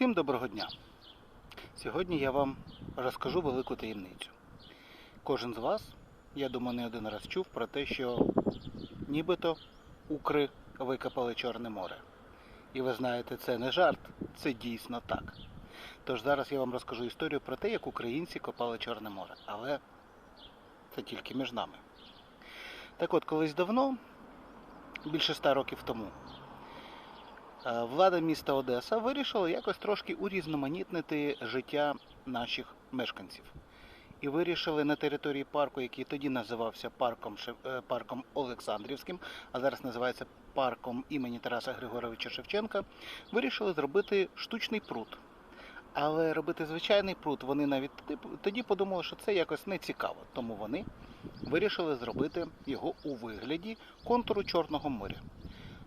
Всім доброго дня! Сьогодні я вам розкажу велику таємницю. Кожен з вас, я думаю, не один раз чув про те, що нібито укри викопали Чорне море. І ви знаєте, це не жарт, це дійсно так. Тож зараз я вам розкажу історію про те, як українці копали Чорне море. Але це тільки між нами. Так от, колись давно, більше ста років тому, Влада міста Одеса вирішила якось трошки урізноманітнити життя наших мешканців. І вирішили на території парку, який тоді називався парком, е, парком Олександрівським, а зараз називається парком імені Тараса Григоровича Шевченка, вирішили зробити штучний пруд. Але робити звичайний пруд вони навіть тоді подумали, що це якось не цікаво. Тому вони вирішили зробити його у вигляді контуру Чорного моря.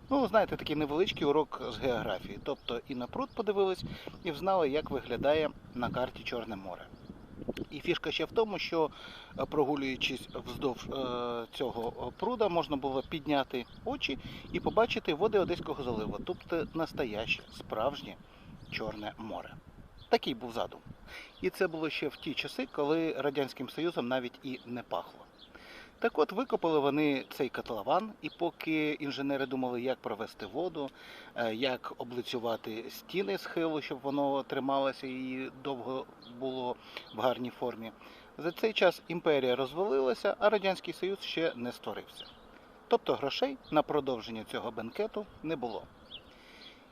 Ну, знаєте, такий невеличкий урок з географії. Тобто і на пруд подивились, і взнали, як виглядає на карті Чорне море. І фішка ще в тому, що е, прогулюючись вздовж е, цього е, пруда, можна було підняти очі і побачити води Одеського заливу, тобто настояще, справжнє Чорне море. Такий був задум. І це було ще в ті часи, коли Радянським Союзом навіть і не пахло. Так от викопали вони цей котлован, і поки інженери думали, як провести воду, е, як облицювати стіни схилу, щоб воно трималося і довго було в гарній формі. За цей час імперія розвалилася, а Радянський Союз ще не створився. Тобто грошей на продовження цього бенкету не було.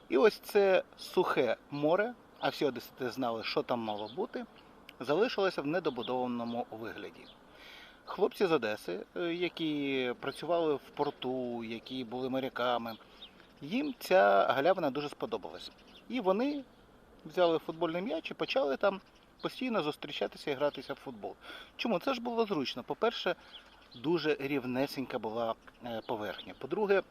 І ось це сухе море, а всі одесити знали, що там мало бути, залишилося в недобудованому вигляді. Хлопці з Одеси, е, які працювали в порту, які були моряками, їм ця галявина дуже сподобалася. І вони взяли футбольний м'яч і почали там постійно зустрічатися і гратися в футбол. Чому? Це ж було зручно. По-перше, дуже рівнесенька була е, поверхня. По-друге,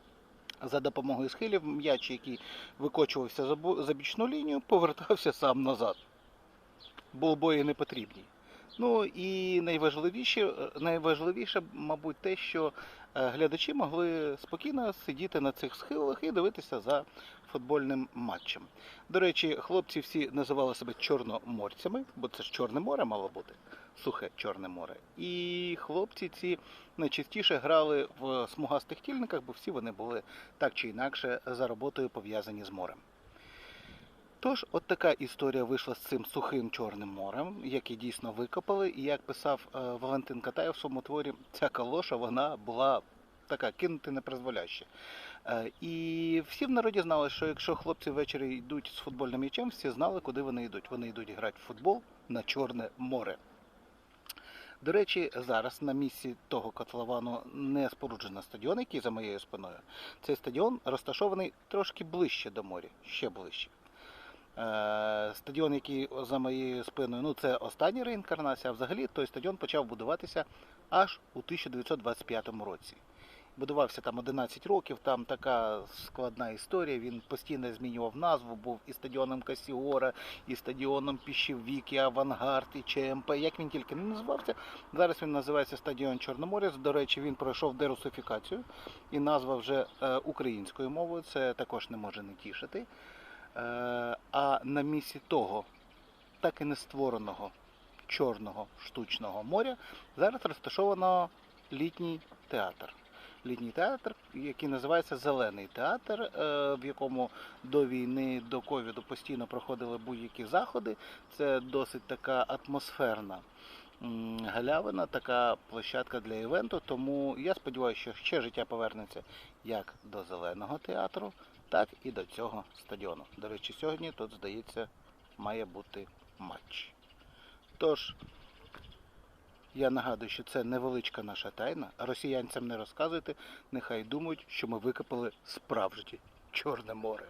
за допомогою схилів м'яч, який викочувався за бічну лінію, повертався сам назад. Болбої не потрібні. Ну і найважливіше, е, найважливіше, мабуть, те, що е, глядачі могли спокійно сидіти на цих схилах і дивитися за футбольним матчем. До речі, хлопці всі називали себе чорноморцями, бо це ж Чорне море мало бути, сухе Чорне море. І хлопці ці найчастіше грали в смугастих тільниках, бо всі вони були так чи інакше за роботою пов'язані з морем. Тож, от така історія вийшла з цим сухим Чорним морем, який дійсно викопали. І як писав е, Валентин Катаєв в своєму творі, ця калоша вона була така кинути непризволяще. Е, і всі в народі знали, що якщо хлопці ввечері йдуть з футбольним м'ячем, всі знали, куди вони йдуть. Вони йдуть грати в футбол на Чорне море. До речі, зараз на місці того котловану не споруджено стадіон, який за моєю спиною. Цей стадіон розташований трошки ближче до моря, ще ближче. Е, Стадіон, який за моєю спиною, ну це остання реінкарнація, а взагалі той стадіон почав будуватися аж у 1925 році. Будувався там 11 років, там така складна історія. Він постійно змінював назву, був і стадіоном Касіора, і стадіоном Піщевік, і Авангард, і ЧМП. Як він тільки не називався. Зараз він називається стадіон Чорноморець. До речі, він пройшов дерусифікацію і назва вже е, українською мовою. Це також не може не тішити. Е, А на місці того, так і не створеного чорного штучного моря, зараз розташовано літній театр. Літній театр, який називається Зелений театр, е, в якому до війни, до ковіду постійно проходили будь-які заходи. Це досить така атмосферна галявина, така площадка для івенту. Тому я сподіваюся, що ще життя повернеться як до зеленого театру, так і до цього стадіону. До речі, сьогодні тут, здається, має бути матч. Тож, я нагадую, що це невеличка наша тайна. Росіянцям не розказуйте, нехай думають, що ми викопали справжнє Чорне море.